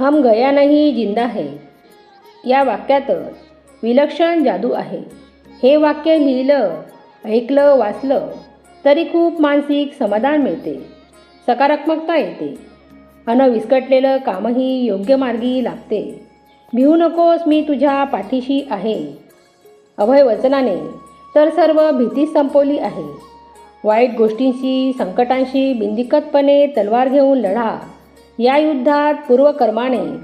हम गया नाही जिंदा है। या वाक्यातच विलक्षण जादू आहे। हे वाक्य लिहिलं ऐकलं वाचलं तरी खूप मानसिक समाधान मिळते सकारात्मकता येते अन विस्कटलेलं कामही योग्य मार्गी लागते. भिवू नकोस मी तुझ्या पाठीशी आहे. अभय वचनाने तर सर्व भीती संपवली आहे. वाईट गोष्टींशी संकटांशी बिंदिकतपणे तलवार घेऊन लढा. या युद्धात पूर्वकर्माने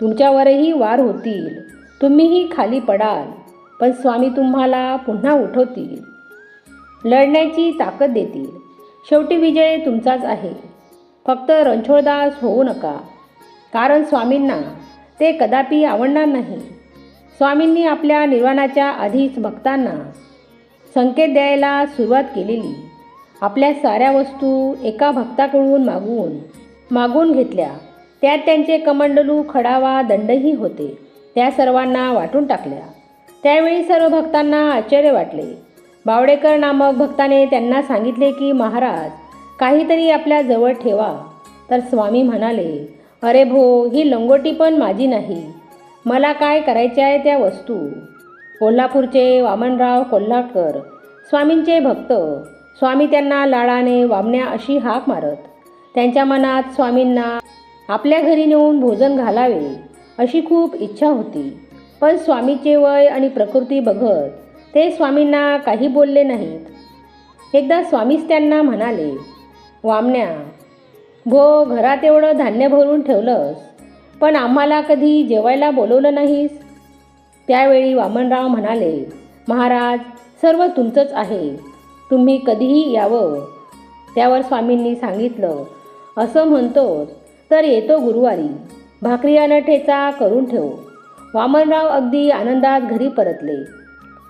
तुमच्यावरही वार होतील. तुम्हीही खाली पडाल पण स्वामी तुम्हाला पुन्हा उठवतील. लढण्याची ताकद देतील. शेवटी विजय तुमचाच आहे. फक्त रणछोडदास होऊ नका. कारण स्वामींना ते कदापि आवडणार नाही. स्वामींनी आपल्या निर्वाणाच्या आधीच भक्तांना संकेत द्यायला सुरुवात केलेली. आपल्या साऱ्या वस्तू एका भक्ताकडून मागवून मागून घेतल्या. त्यात त्यांचे कमंडलू खडावा दंडही होते. त्या सर्वांना वाटून टाकल्या. त्यावेळी सर्व भक्तांना आश्चर्य वाटले. बावडेकर नामक भक्ताने त्यांना सांगितले की महाराज काहीतरी आपल्या जवळ ठेवा. तर स्वामी म्हणाले अरे भो ही लंगोटी पण माझी नाही. मला काय करायचे आहे त्या वस्तू? कोल्हापूरचे वामनराव कोल्हाटकर स्वामींचे भक्त. स्वामी त्यांना लाडाने वामण्या अशी हाक मारत त्यांच्या मनात स्वामींना आपल्या घरी नेऊन भोजन घालावे अशी खूप इच्छा होती. पण स्वामीचे वय आणि प्रकृती बघत ते स्वामींना काही बोलले नाहीत. एकदा स्वामीच त्यांना म्हणाले वामण्या भो घरात एवढं धान्य भरून ठेवलंस पण आम्हाला कधी जेवायला बोलवलं नाहीस? त्यावेळी वामनराव म्हणाले महाराज सर्व तुमचंच आहे. तुम्ही कधीही यावं. त्यावर स्वामींनी सांगितलं असं म्हणतोस तर येतो गुरुवारी. भाकरी आणि ठेचा करून ठेव. वामनराव अगदी आनंदात घरी परतले.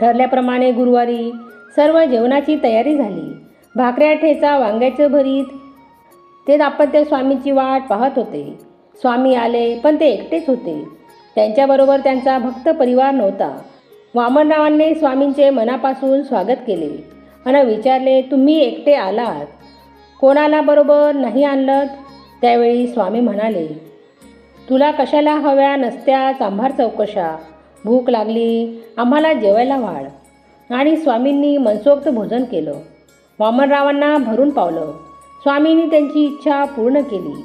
ठरल्याप्रमाणे गुरुवारी सर्व जेवणाची तयारी झाली. भाकऱ्या ठेचा वांग्याचं भरीत ते दाम्पत्य स्वामीची वाट पाहत होते. स्वामी आले पण ते एकटेच होते. त्यांच्याबरोबर त्यांचा भक्त परिवार नव्हता. वामनरावांनी स्वामींचे मनापासून स्वागत केले. आणि विचारले तुम्ही एकटे आलात? कोणाला बरोबर नाही आणलं त्यावेळी स्वामी म्हणाले तुला कशाला हव्या नसत्या चांभार चौकशा? भूक लागली आम्हाला जेवायला वाढ. आणि स्वामींनी मनसोक्त भोजन केलं. वामनरावांना भरून पावलं. स्वामींनी त्यांची इच्छा पूर्ण केली.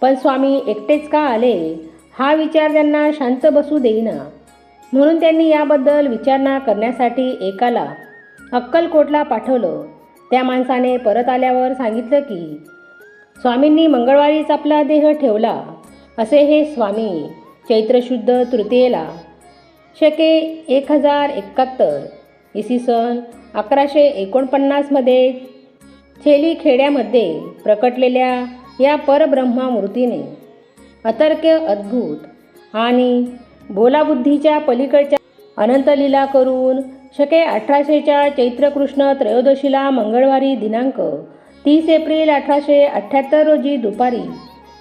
पण स्वामी एकटेच का आले हा विचार त्यांना शांत बसू देईना. म्हणून त्यांनी याबद्दल विचारणा करण्यासाठी एकाला अक्कलकोटला पाठवलं. त्या माणसाने परत आल्यावर सांगितलं की स्वामींनी मंगळवारीच आपला देह ठेवला. असे हे स्वामी चैत्रशुद्ध तृतीयेला शके एक हजार एकाहत्तर इसवी सन अकराशे एकोणपन्नासमध्ये छेली खेड्यामध्ये प्रकटलेल्या या परब्रह्मा मूर्तीने अतर्क्य अद्भुत आणि बोलाबुद्धीच्या पलीकडच्या अनंतलीला करून शके अठराशेच्या चैत्रकृष्ण त्रयोदशीला मंगळवारी दिनांक तीस एप्रिल अठराशे अठ्ठ्याहत्तर रोजी दुपारी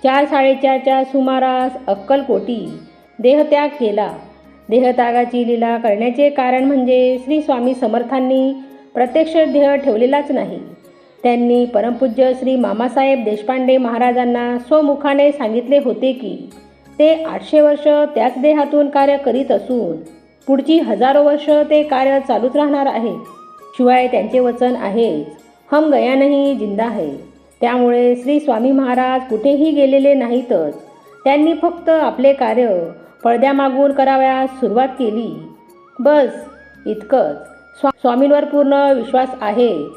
चार साडेचारच्या सुमारास अक्कलकोटी देहत्याग केला. देहत्यागाची लीला करण्याचे कारण म्हणजे श्री स्वामी समर्थांनी प्रत्यक्ष देह ठेवलेलाच नाही. त्यांनी परमपूज्य श्री मामासाहेब देशपांडे महाराजांना स्वमुखाने सांगितले होते की ते आठशे वर्ष त्याच देहातून कार्य करीत असून पुढची हजारो वर्ष ते कार्य चालूच राहणार आहे. शिवाय त्यांचे वचन आहेच. हम गया नाही जिंदा आहे त्यामुळे श्री स्वामी महाराज कुठेही गेलेले नाहीतच. त्यांनी फक्त आपले कार्य पडद्यामागून करावयास सुरुवात केली. बस इतकंच. स्वा स्वामींवर पूर्ण विश्वास आहे.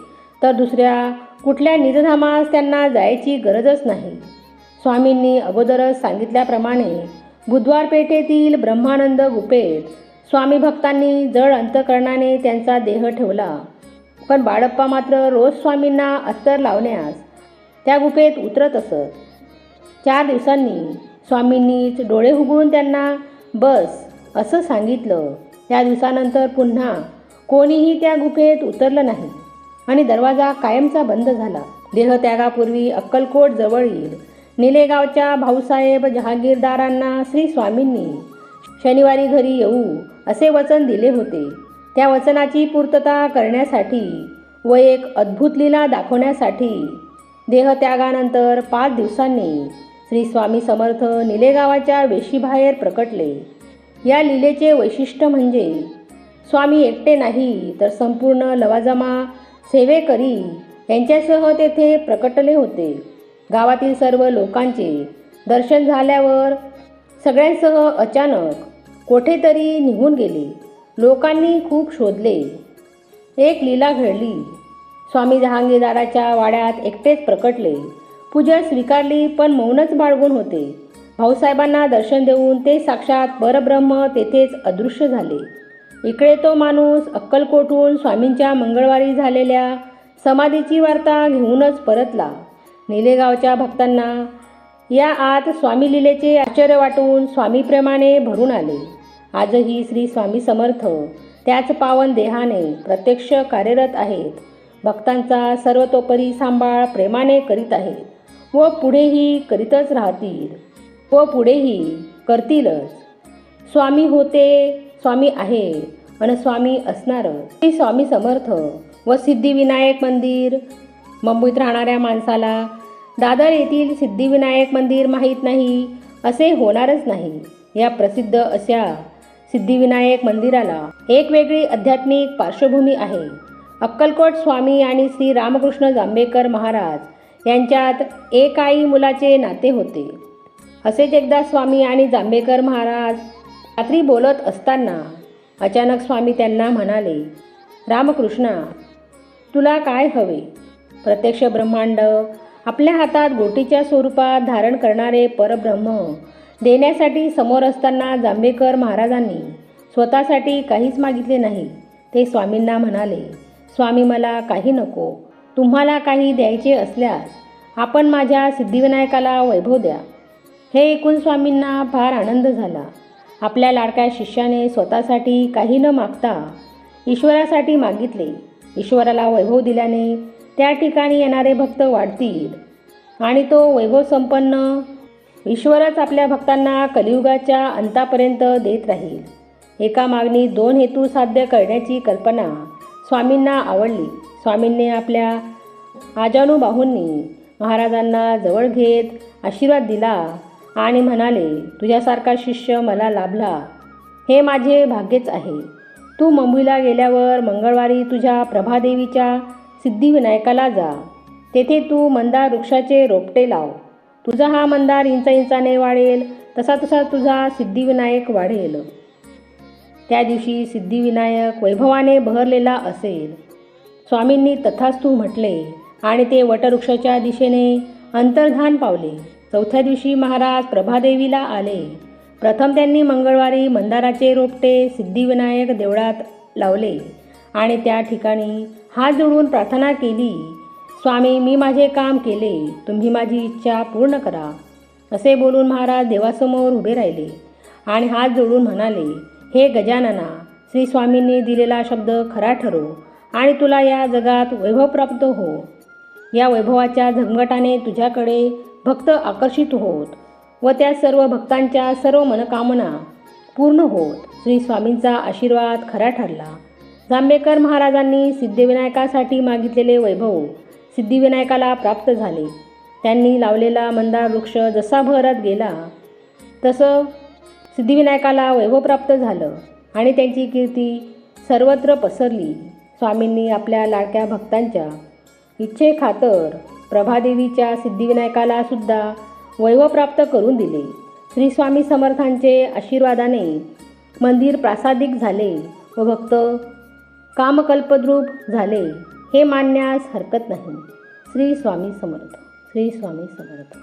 तर दुसऱ्या कुठल्या निजधामास त्यांना जायची गरजच नाही. स्वामींनी अगोदरच सांगितल्याप्रमाणे बुधवार पेठेतील ब्रह्मानंद गुपेत स्वामी भक्तांनी जड अंतकरणाने त्यांचा देह ठेवला. पण बाळप्पा मात्र रोज स्वामींना अत्तर लावण्यास त्या गुफेत उतरत असत. चार दिवसांनी स्वामींनीच डोळे हुगळून त्यांना बस असं सांगितलं. त्या दिवसानंतर पुन्हा कोणीही त्या गुफेत उतरलं नाही. आणि दरवाजा कायमचा बंद झाला. देहत्यागापूर्वी अक्कलकोट जवळील निलेगावच्या भाऊसाहेब जहागीरदारांना श्री स्वामींनी शनिवारी घरी येऊ असे वचन दिले होते. त्या वचनाची पूर्तता करण्यासाठी व एक अद्भुत लीला दाखवण्यासाठी देहत्यागानंतर पाच दिवसांनी श्री स्वामी समर्थ निलेगावाच्या वेशीबाहेर प्रकटले. या लीलेचे वैशिष्ट्य म्हणजे स्वामी एकटे नाही तर संपूर्ण लवाजमा सेवेकरी यांच्यासह तेथे प्रकटले होते. गावातील सर्व लोकांचे दर्शन झाल्यावर सगळ्यांसह अचानक कोठेतरी निघून गेले. लोकांनी खूप शोधले. एक लीला घडली. स्वामी जहांगीरदाराच्या वाड्यात एकटेच प्रकटले. पूजा स्वीकारली पण मौनच बाळगून होते. भाऊसाहेबांना दर्शन देऊन ते साक्षात परब्रह्म तेथेच अदृश्य झाले. इकडे तो माणूस अक्कलकोटहून स्वामींच्या मंगळवारी झालेल्या समाधीची वार्ता घेऊनच परतला. निलेगावच्या भक्तांना या आत स्वामी लीलेचे आश्चर्य वाटून स्वामीप्रेमाने भरून आले. आजही श्री स्वामी समर्थ. त्याच पावन देहाने प्रत्यक्ष कार्यरत आहेत. भक्तांचा सर्वतोपरी सांभाळ प्रेमाने करीत आहेत. व पुढेही करीतच राहतील. व पुढेही करतीलच. स्वामी होते स्वामी आहे आणि स्वामी असणार. श्री स्वामी समर्थ व सिद्धिविनायक मंदिर. मुंबईत राहणाऱ्या माणसाला दादर येथील सिद्धिविनायक मंदिर माहीत नाही असे होणारच नाही. या प्रसिद्ध अशा सिद्धिविनायक मंदिराला एक वेगळी आध्यात्मिक पार्श्वभूमी आहे. अक्कलकोट स्वामी आणि श्री रामकृष्ण जांभेकर महाराज यांच्यात एक आई मुलाचे नाते होते. असेच एकदा स्वामी आणि जांभेकर महाराज रात्री बोलत असताना अचानक स्वामी त्यांना म्हणाले रामकृष्णा तुला काय हवे? प्रत्यक्ष ब्रह्मांड आपल्या हातात गोटीच्या स्वरूपात धारण करणारे परब्रह्म देण्यासाठी समोर असताना जांभेकर महाराजांनी स्वतःसाठी काहीच मागितले नाही. ते स्वामींना म्हणाले स्वामी मला काही नको. तुम्हाला काही द्यायचे असल्यास आपण माझ्या सिद्धिविनायकाला वैभव द्या. हे ऐकून स्वामींना फार आनंद झाला. आपल्या लाडक्या शिष्याने स्वतःसाठी काही न मागता ईश्वरासाठी मागितले. ईश्वराला वैभव दिल्याने त्या ठिकाणी येणारे भक्त वाढतील आणि तो वैभव संपन्न ईश्वरच आपल्या भक्तांना कलियुगाच्या अंतापर्यंत देत राहील. एका मागणी दोन हेतू साध्य करण्याची कल्पना स्वामींना आवडली. स्वामींनी आपल्या आजानुबाहूंनी महाराजांना जवळ घेत आशीर्वाद दिला आणि म्हणाले तुझ्यासारखा शिष्य मला लाभला. हे माझे भाग्यच आहे. तू मुंबईला गेल्यावर मंगळवारी तुझ्या प्रभादेवीच्या सिद्धिविनायकाला जा. तेथे तू मंदार वृक्षाचे रोपटे लाव. तुझा हा मंदार इंच इंचाने वाढेल तसा तसा तुझा सिद्धिविनायक वाढेल. त्या दिवशी सिद्धिविनायक वैभवाने बहरलेला असेल. स्वामींनी तथास्तू म्हटले आणि ते वटवृक्षाच्या दिशेने अंतर्धान पावले. चौथ्या दिवशी महाराज प्रभादेवीला आले. प्रथम त्यांनी मंगळवारी मंदाराचे रोपटे सिद्धिविनायक देवळात लावले आणि त्या ठिकाणी हात जोडून प्रार्थना केली. स्वामी मी माझे काम केले. तुम्ही माझी इच्छा पूर्ण करा. असे बोलून महाराज देवासमोर उभे राहिले आणि हात जोडून म्हणाले हे गजानना श्री स्वामींनी दिलेला शब्द खरा ठरो आणि तुला या जगात वैभव प्राप्त हो. या वैभवाच्या झंगटाने तुझ्याकडे भक्त आकर्षित होत व त्या सर्व भक्तांच्या सर्व मनकामना पूर्ण होत. श्री स्वामींचा आशीर्वाद खरा ठरला. जांभेकर महाराजांनी सिद्धिविनायकासाठी मागितलेले वैभव सिद्धिविनायकाला प्राप्त झाले. त्यांनी लावलेला मंदार वृक्ष जसा भरत गेला तसं सिद्धिविनायकाला वैभव प्राप्त झालं आणि त्यांची कीर्ती सर्वत्र पसरली. स्वामींनी आपल्या लाडक्या भक्तांच्या इच्छेखातर प्रभादेवीच्या सिद्धिविनायकाला सुद्धा वैभव प्राप्त करून दिले. श्री स्वामी समर्थांचे आशीर्वादाने मंदिर प्रासादिक झाले व भक्त कामकल्पद्रूप झाले. हे मानण्यास हरकत नाही. श्री स्वामी समर्थ श्री स्वामी समर्थ.